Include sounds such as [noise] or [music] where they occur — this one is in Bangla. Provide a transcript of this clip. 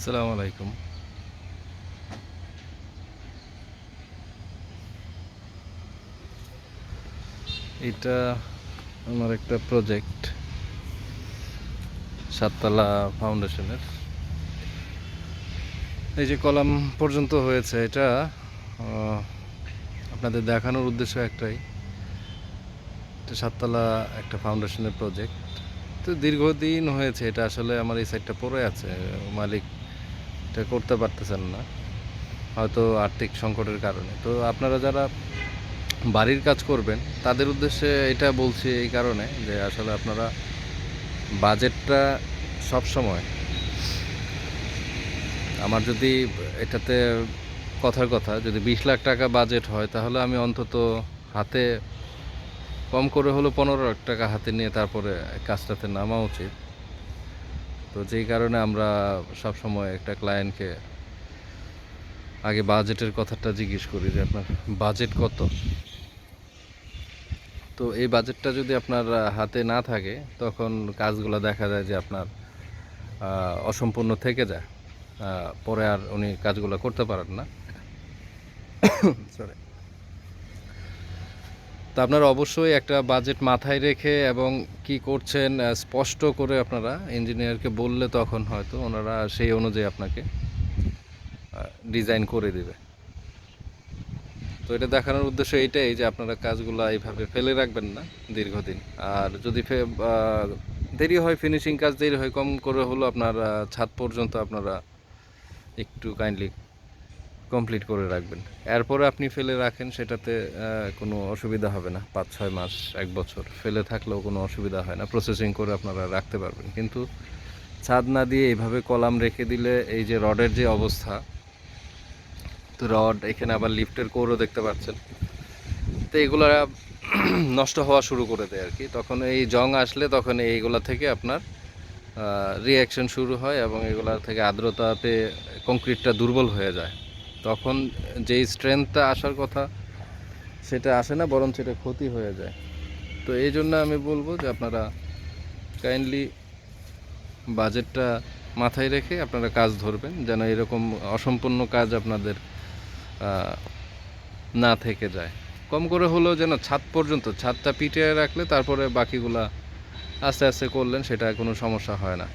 আসসালামু আলাইকুম। এটা আমার একটা প্রজেক্ট সাততলা ফাউন্ডেশনের এই যে কলাম পর্যন্ত হয়েছে এটা আপনাদের দেখানোর উদ্দেশ্য একটাই। সাততলা একটা ফাউন্ডেশনের প্রজেক্ট তো দীর্ঘদিন হয়েছে এটা, আসলে আমার এই সাইডটা পড়ে আছে, মালিক এটা করতে পারতেছেন না, হয়তো আর্থিক সংকটের কারণে। তো আপনারা যারা বাড়ির কাজ করবেন, তাদের উদ্দেশ্যে এটা বলছি এই কারণে যে আসলে আপনারা বাজেটটা সব সময় আমার যদি এটাতে কথার কথা, যদি বিশ লাখ টাকা বাজেট হয়, তাহলে আমি অন্তত হাতে কম করে হলো পনেরো লাখ টাকা হাতে নিয়ে তারপরে কাজটাতে নামা উচিত। তো যেই কারণে আমরা সব সময় একটা ক্লায়েন্টকে আগে বাজেটের কথাটা জিজ্ঞেস করি যে আপনার বাজেট কত? তো এই বাজেটটা যদি আপনার হাতে না থাকে, তখন কাজগুলো দেখা যায় যে আপনার অসম্পূর্ণ থেকে যায়। পরে আর উনি কাজগুলো করতে পারেন না। [coughs] সরি তো আপনারা অবশ্যই একটা বাজেট মাথায় রেখে এবং কি করছেন স্পষ্ট করে আপনারা ইঞ্জিনিয়ারকে বললে তখন হয়তো ওনারা সেই অনুযায়ী আপনাকে ডিজাইন করে দেবে। তো এটা দেখানোর উদ্দেশ্য এইটাই যে আপনারা কাজগুলো এইভাবে ফেলে রাখবেন না দীর্ঘদিন। আর যদি দেরি হয় ফিনিশিং কাজ দেরি হয়, কম করে হলো আপনার ছাদ পর্যন্ত আপনারা একটু কাইন্ডলি কমপ্লিট করে রাখবেন। এরপরে আপনি ফেলে রাখেন, সেটাতে কোনো অসুবিধা হবে না। পাঁচ, ছয় মাস, এক বছর। ফেলে থাকলেও কোনো অসুবিধা হয় না। প্রসেসিং করে আপনারা রাখতে পারবেন। কিন্তু ছাদ না দিয়ে এইভাবে কলাম রেখে দিলে এই যে রডের যে অবস্থা, তো রড এখানে আবার লিফটের কোরও দেখতে পাচ্ছেন। তো এগুলা [clears throat] নষ্ট হওয়া শুরু করে দেয় আর কি। তখন এই জং আসলে তখন এইগুলা থেকে আপনার রিয়াকশন শুরু হয় এবং এগুলা থেকে আর্দ্রতাতে কংক্রিটটা দুর্বল হয়ে যায়। তখন যেই স্ট্রেংথটা আসার কথা সেটা আসে না বরং সেটা ক্ষতি হয়ে যায়। তো এই জন্য আমি বলব যে আপনারা কাইন্ডলি বাজেটটা মাথায় রেখে আপনারা কাজ ধরবেন, যেন এরকম অসম্পূর্ণ কাজ আপনাদের না থেকে যায়। কম করে হলেও যেন ছাদ পর্যন্ত, ছাদটা পিটিয়ে রাখলে তারপরে বাকিগুলা আস্তে আস্তে করলেন, সেটা কোনো সমস্যা হয় না।